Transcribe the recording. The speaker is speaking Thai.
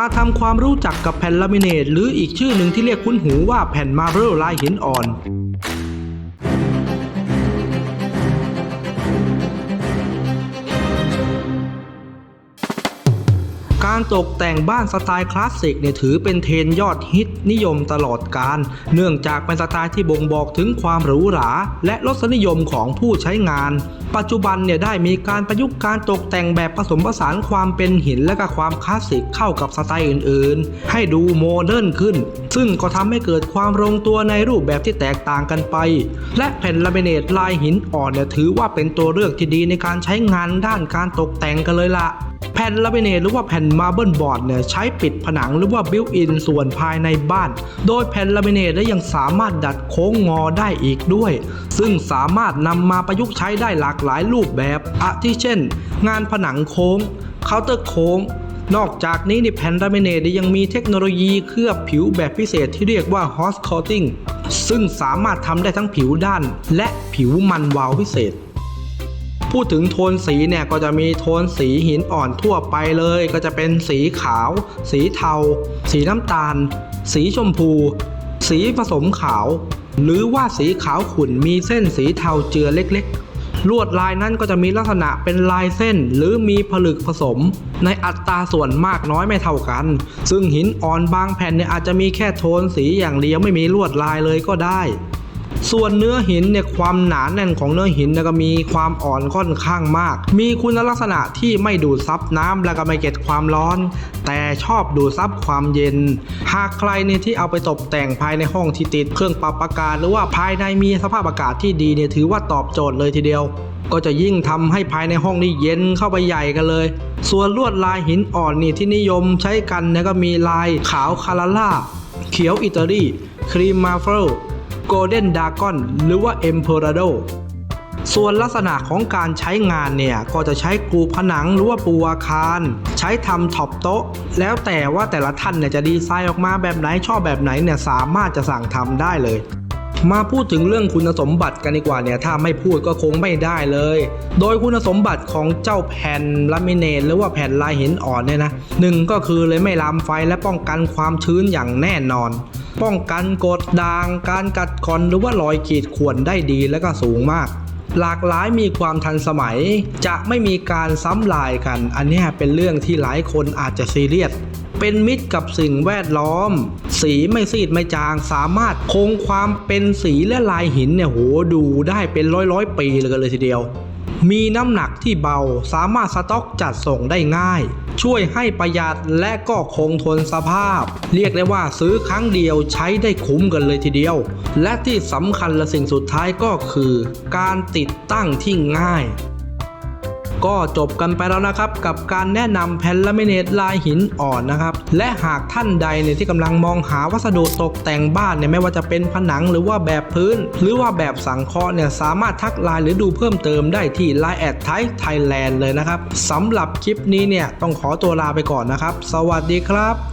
มาทำความรู้จักกับแผ่นลามิเนตหรืออีกชื่อหนึ่งที่เรียกคุ้นหูว่าแผ่นมาร์เบิลลายหินอ่อน การตกแต่งบ้านสไตล์คลาสสิกเนี่ยถือเป็นเทรนยอดฮิตนิยมตลอดการ เนื่องจากเป็นสไตล์ที่บ่งบอกถึงความหรูหรา และรสนิยมของผู้ใช้งาน ปัจจุบันเนี่ยได้มีการประยุกต์การตกแต่งแบบผสมผสานความเป็นหินและก็ความคลาสสิกเข้ากับสไตล์อื่นๆ ให้ดูโมเดิร์นขึ้น ซึ่งก็ทำให้เกิดความลงตัวในรูปแบบที่แตกต่างกันไป และแผ่นลามิเนตลายหินอ่อนเนี่ยถือว่าเป็นตัวเลือกที่ดีในการใช้งานด้านการตกแต่งกันเลยล่ะ แผ่นลามิเนตหรือว่าแผ่นมาร์เบิลบอร์ดเนี่ยใช้ปิดผนังหรือว่าบิวอินส่วนภายในบ้าน โดยแผ่นลามิเนตและยังสามารถดัดโค้งงอได้อีกด้วย ซึ่งสามารถนำมาประยุกต์ใช้ได้หลากหลายรูปแบบอาทิเช่น งานผนังโค้งเคาน์เตอร์โค้งนอกจากนี้ในแผ่นลามิเนตยังมีเทคโนโลยีเคลือบผิวแบบพิเศษที่เรียกว่า Hot Coating ซึ่งสามารถทำได้ทั้งผิวด้าน และผิวมันวาวพิเศษ พูดถึงโทนสีเนี่ยก็จะมีโทนสีหินอ่อนทั่วไปเลย ก็จะเป็นสีขาว สีเทา สีน้ำตาล สีชมพู สีผสมขาว หรือว่าสีขาวขุ่นมีเส้นสีเทาเจือเล็กๆ ลวดลายนั้นก็จะมีลักษณะเป็นลายเส้นหรือมีผลึกผสม ในอัตราส่วนมากน้อยไม่เท่ากัน ซึ่งหินอ่อนบางแผ่นเนี่ยอาจจะมีแค่โทนสีอย่างเดียวไม่มีลวดลายเลยก็ได้ ส่วนเนื้อหินเนี่ยความหนาแน่นของเนื้อหินนี่ยก็มีความอ่อนค่อนข้างมาก มีคุณลักษณะที่ไม่ดูดซับน้ำและก็ไม่เก็บความร้อน แต่ชอบดูดซับความเย็น หากใครเนี่ยที่เอาไปตกแต่งภายในห้องที่ติดเครื่องปรับอากาศหรือว่าภายในมีสภาพอากาศที่ดีเนี่ยถือว่าตอบโจทย์เลยทีเดียว ก็จะยิ่งทำให้ภายในห้องนี่เย็นเข้าไปใหญ่กันเลย ส่วนลวดลายหินอ่อนนี่ที่นิยมใช้กันเนี่ยก็มีลายขาวคาราล่าเขียวอิตาลีครีมมาเฟล โกลเด้นดากอนหรือว่าเอ็มเพอร์โดส่วนลักษณะของการใช้งานเนี่ย ก็จะใช้กรูผนังหรือว่าปูอาคาร ใช้ทำท็อปโต๊ะ แล้วแต่ว่าแต่ละท่านเนี่ยจะดีไซน์ออกมาแบบไหนชอบแบบไหนเนี่ยสามารถจะสั่งทำได้เลยมาพูดถึงเรื่องคุณสมบัติกันดีกว่าเนี่ยถ้าไม่พูดก็คงไม่ได้เลย โดยคุณสมบัติของเจ้าแผ่นลามิเนตหรือว่าแผ่นลายหินอ่อนเนี่ยนะหนึ่งก็คือเลยไม่ลามไฟและป้องกันความชื้นอย่างแน่นอน ป้องกันกดด่าง การกัดกร่อนหรือว่ารอยขีดข่วนได้ดีและก็สูงมาก หลากหลายมีความทันสมัย จะไม่มีการซ้ำลายกัน อันนี้เป็นเรื่องที่หลายคนอาจจะซีเรียสเป็นมิตรกับสิ่งแวดล้อม สีไม่ซีดไม่จางสามารถคงความเป็นสีและลายหินเนี่ยโหดูได้เป็นร้อยร้อยปีเลยกันเลยทีเดียว มีน้ำหนักที่เบาสามารถสต็อกจัดส่งได้ง่าย ช่วยให้ประหยัดและก็คงทนสภาพ เรียกได้ว่าซื้อครั้งเดียวใช้ได้คุ้มกันเลยทีเดียว และที่สำคัญและสิ่งสุดท้ายก็คือ การติดตั้งที่ง่าย ก็จบกันไปแล้วนะครับ กับการแนะนำแผ่นลามิเนตลายหินอ่อนนะครับ และหากท่านใดเนี่ยที่กำลังมองหาวัสดุตกแต่งบ้านเนี่ยไม่ว่าจะเป็นผนังหรือว่าแบบพื้น หรือว่าแบบสังเคราะห์เนี่ยสามารถทักไลน์หรือดูเพิ่มเติมได้ที่ l i น์แอดไทยไทยแลนด์เลยนะครับสำหรับคลิปนี้เนี่ยต้องขอตัวลาไปก่อนนะครับ สวัสดีครับ